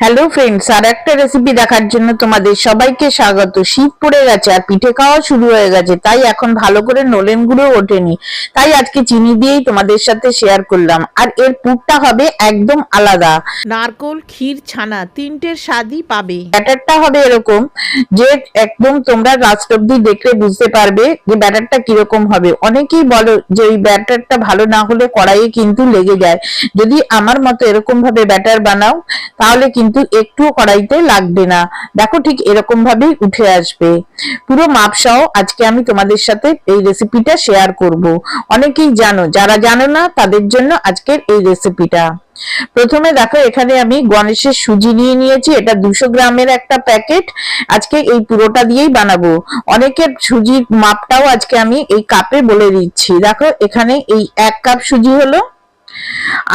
Hello friends আর একটা recipe দেখার জন্য তোমাদের সবাইকে স্বাগত। শীত পড়ে গেছে আর পিঠে খাওয়া শুরু হয়ে গেছে তাই এখন ভালো করে নলেন গুঁড়ো ওঠেনি। তাই আজকে চিনি দিয়েই তোমাদের সাথে শেয়ার করলাম। আর এর পুরটা হবে একদম আলাদা। নারকোল ক্ষীর ছানা তিনটের স্বাদই পাবে। ব্যাটারটা হবে এরকম যে একদম তোমরা লাস্ট অব্দি দেখলে বুঝতে পারবে যে ব্যাটারটা কীরকম হবে। অনেকেই বলো যে ওই ব্যাটারটা ভালো না হলে কড়াইয়ে কিন্তু লেগে যায়। যদি আমার মতো এরকম ভাবে ব্যাটার বানাও তাহলে কিন্তু একটুও কড়াইতে লাগবে না। দেখো ঠিক এরকম ভাবেই উঠে আসবে। পুরো মাপসহ আজকে আমি তোমাদের সাথে এই রেসিপিটা শেয়ার করব। অনেকেই জানো, যারা জানো না, তাদের জন্য আজকের এই রেসিপিটা প্রথমে দেখো, এখানে আমি গণেশের সুজি নিয়ে নিয়েছি, এটা দুশো গ্রামের একটা প্যাকেট। আজকে এই পুরোটা দিয়েই বানাবো। অনেকের সুজির মাপটাও আজকে আমি এই কাপে বলে দিচ্ছি। দেখো, এখানে এই এক কাপ সুজি হলো।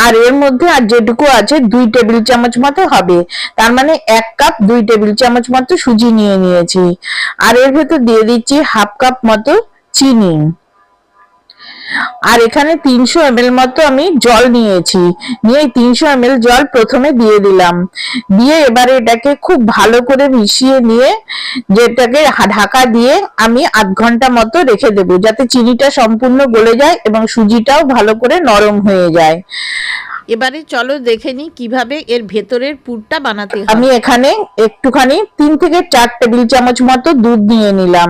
আর এর মধ্যে আর যেটুকু আছে দুই টেবিল চামচ মতো হবে। তার মানে এক কাপ দুই টেবিল চামচ মতো সুজি নিয়ে নিয়েছি। আর এর ভেতর দিয়ে দিচ্ছি হাফ কাপ মতো চিনি। আর এখানে তিনশো এম মতো আমি জল নিয়েছি। নিয়ে তিনশো এম জল প্রথমে দিয়ে দিলাম। দিয়ে এবারে এটাকে খুব ভালো করে মিশিয়ে নিয়ে যেটাকে ঢাকা দিয়ে আমি আধ ঘণ্টা মতো রেখে দেবো, যাতে চিনিটা সম্পূর্ণ গলে যায় এবং সুজিটাও ভালো করে নরম হয়ে যায়। এবারে চলো দেখে নি কীভাবে এর ভেতরের পুরটা বানাতে আমি এখানে একটুখানি তিন থেকে চার টেবিল চামচ মতো দুধ নিয়ে নিলাম।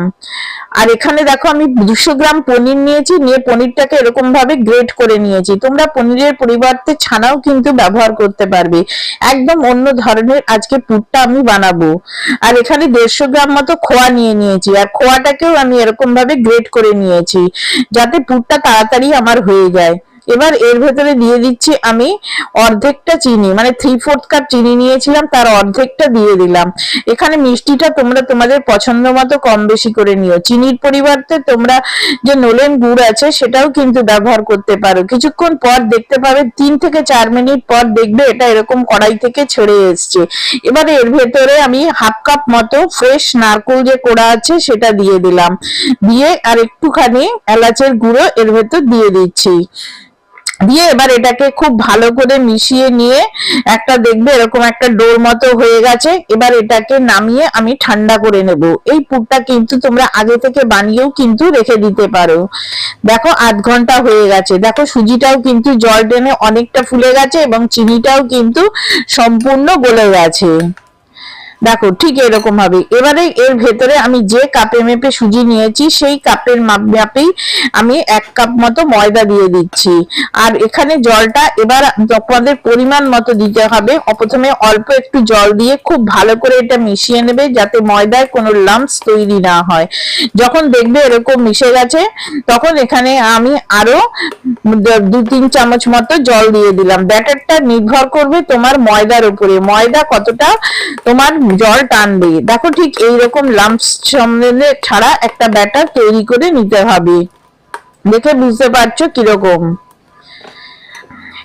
আর এখানে দেখো আমি দুশো গ্রাম পনির নিয়েছি, নিয়ে পনিরটাকে এরকম ভাবে গ্রেট করে নিয়েছি। তোমরা পনিরের পরিবর্তে ছানাও কিন্তু ব্যবহার করতে পারবে। একদম অন্য ধরনের আজকে পুরটা আমি বানাবো। আর এখানে দেড়শো গ্রাম মতো খোয়া নিয়ে নিয়েছি। আর খোয়াটাকেও আমি এরকম ভাবে গ্রেট করে নিয়েছি, যাতে পুরটা তাড়াতাড়ি আমার হয়ে যায়। এবার এর ভেতরে দিয়ে দিচ্ছি আমি অর্ধেকটা চিনি মানে থ্রি ফোর্থ কাপ চিনি নিয়েছিলাম, তার অর্ধেকটা দিয়ে দিলাম। এখানে মিষ্টিটা তোমরা তোমাদের পছন্দ মতো কম বেশি করে নিও। চিনির পরিবর্তে তোমরা যে নলেন গুড় আছে, সেটাও কিন্তু ব্যবহার করতে পারো। কিছুক্ষণ পর দেখতে পাবে, তিন থেকে চার মিনিট পর দেখবে এটা এরকম কড়াই থেকে ছেড়ে এসছে। এবারে এর ভেতরে আমি হাফ কাপ মতো ফ্রেশ নারকোল যে কোড়া আছে, সেটা দিয়ে দিলাম। দিয়ে আর একটুখানি এলাচের গুঁড়ো এর ভেতর দিয়ে দিচ্ছি। দিয়ে এবার এটাকে খুব ভালো করে মিশিয়ে নিয়ে একটা দেখবে এরকম একটা ডোর মতো হয়ে গেছে। এবার এটাকে নামিয়ে আমি ঠান্ডা করে নেব। এই পুরটা কিন্তু তোমরা আগে থেকে বানিয়েও কিন্তু রেখে দিতে পারো। দেখো আধ ঘণ্টা হয়ে গেছে। দেখো সুজিটাও কিন্তু জল টেনে অনেকটা ফুলে গেছে এবং চিনিটাও কিন্তু সম্পূর্ণ গলে গেছে। দেখো, ঠিক এরকম হবে। এবারে এর ভেতরে আমি যে কাপে মেপে সুজি নিয়েছি, সেই কাপের মাপ মাপেই আমি এক কাপ মতো ময়দা দিয়ে দিচ্ছি। আর এখানে জলটা এবার তোমাদের পরিমাণ মতো দিতে হবে। প্রথমে অল্প একটু জল দিয়ে খুব ভালো করে এটা মিশিয়ে নেবে, যাতে ময়দায় কোনো লাম্পস তৈরি না হয়। যখন দেখবে এরকম মিশে গেছে, তখন এখানে আমি আরও দ- তিন চামচ মতো জল দিয়ে দিলাম। ব্যাটারটা নির্ভর করবে তোমার ময়দার উপরে। ময়দা কতটা তোমার জল টানবে। দেখো ঠিক এইরকম লাম্পস ছাড়া একটা ব্যাটার তৈরি করে নিতে হবে। দেখে বুঝতে পারছ কীরকম?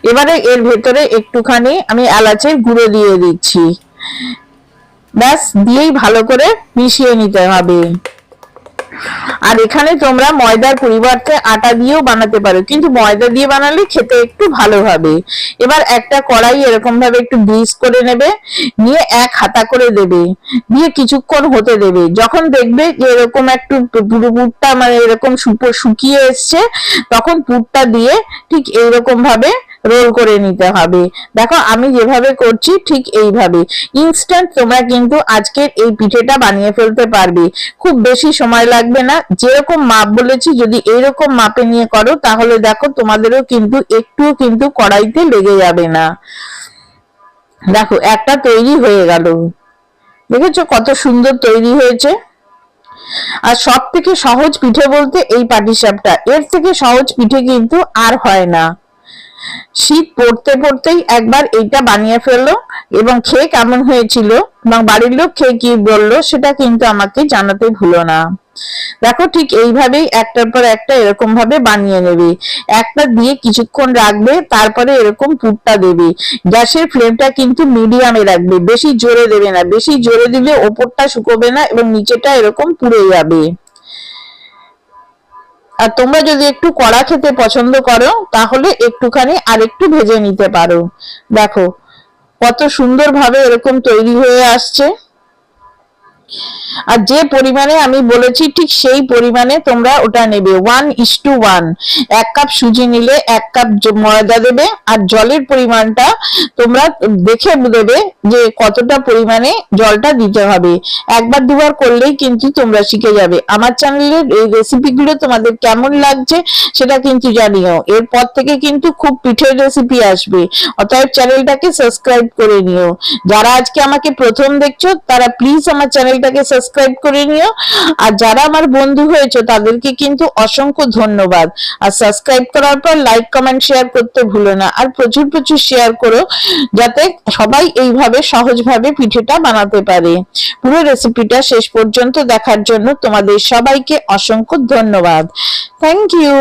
এবারে এর ভেতরে একটুখানি আমি এলাচের গুঁড়ো দিয়ে দিচ্ছি। ব্যাস, দিয়েই ভালো করে মিশিয়ে নিতে হবে। আর এখানে তোমরা ময়দার পরিবর্তে আটা দিয়েও বানাতে পারো, কিন্তু ময়দা দিয়ে বানালে খেতে একটু ভালো হবে। এবার একটা কড়াই এরকম ভাবে একটু ব্রিজ করে নেবে, নিয়ে এক হাতা করে দেবে, দিয়ে কিছুক্ষণ হতে দেবে। যখন দেখবে যে এরকম একটু পুরো পুরটা মানে এরকম শুকো- শুকিয়ে এসছে, তখন পুরটা দিয়ে ঠিক এইরকম ভাবে রোল করে নিতে হবে। দেখো, আমি যেভাবে করছি ঠিক এইভাবে। ইনস্ট্যান্ট তোমরা কিন্তু আজকের এই পিঠেটা বানিয়ে ফেলতে পারবে। খুব বেশি সময় লাগবে না। যেরকম মাপ বলেছি, যদি এইরকম মাপে নিয়ে করো, তাহলে দেখো তোমাদেরও কিন্তু একটুও কিন্তু কড়াইতে লেগে যাবে না। দেখো, একটা তৈরি হয়ে গেল। দেখেছ কত সুন্দর তৈরি হয়েছে? আর সব থেকে সহজ পিঠে বলতে এই পাটিসাপটা। এর থেকে সহজ পিঠে কিন্তু আর হয় না। শীত পড়তে পড়তেই একবার এইটা বানিয়ে ফেলল এবং খেয়ে কেমন হয়েছিল এবং বাড়ির লোক খেয়ে কি বলল সেটা কিন্তু আমাকে জানাতে ভুলো না। দেখো ঠিক এইভাবেই একটার পর একটা এরকম ভাবে বানিয়ে নেবে। একটা দিয়ে কিছুক্ষণ রাখবে, তারপরে এরকম পুরটা দেবে। গ্যাসের ফ্লেমটা কিন্তু মিডিয়ামে রাখবে, বেশি জোরে দেবে না। বেশি জোরে দিলে ওপরটা শুকোবে না এবং নিচেটা এরকম পুড়ে যাবে। আর তোমরা যদি একটু কড়া খেতে পছন্দ করো, তাহলে একটুখানি আর একটু ভেজে নিতে পারো। দেখো, কত সুন্দরভাবে এরকম তৈরি হয়ে আসছে। আর যে পরিমাণে আমি বলেছি, ঠিক সেই পরিমাণে তোমরা ওটা নেবে। ওয়ান ইস টু ওয়ান এক কাপ সুজি নিলে এক কাপ ময়দা দেবে আর জলের পরিমাণটা তোমরা দেখে দেবে যে কতটা পরিমাণে জলটা দিতে হবে। একবার দুবার করলেই কিন্তু তোমরা শিখে যাবে। আমার চ্যানেলের এই রেসিপিগুলো তোমাদের কেমন লাগছে সেটা কিন্তু জানিও। এরপর থেকে কিন্তু খুব পিঠের রেসিপি আসবে। অতএব চ্যানেলটাকে সাবস্ক্রাইব করে নিও। যারা আজকে আমাকে প্রথম দেখছ, তারা প্লিজ আমার চ্যানেলটাকে সাবস্ক্রাইব করে নিও। আর যারা আমার বন্ধু হয়েছে, তাদেরকে কিন্তু অসংখ্য ধন্যবাদ। আর সাবস্ক্রাইব করার পর লাইক কমেন্ট শেয়ার করতে ভুলো না। আর প্রচুর প্রচুর শেয়ার করো, যাতে সবাই এইভাবে সহজভাবে পিঠেটা বানাতে পারে। পুরো রেসিপিটা শেষ পর্যন্ত দেখার জন্য তোমাদের সবাইকে অসংখ্য ধন্যবাদ। Thank you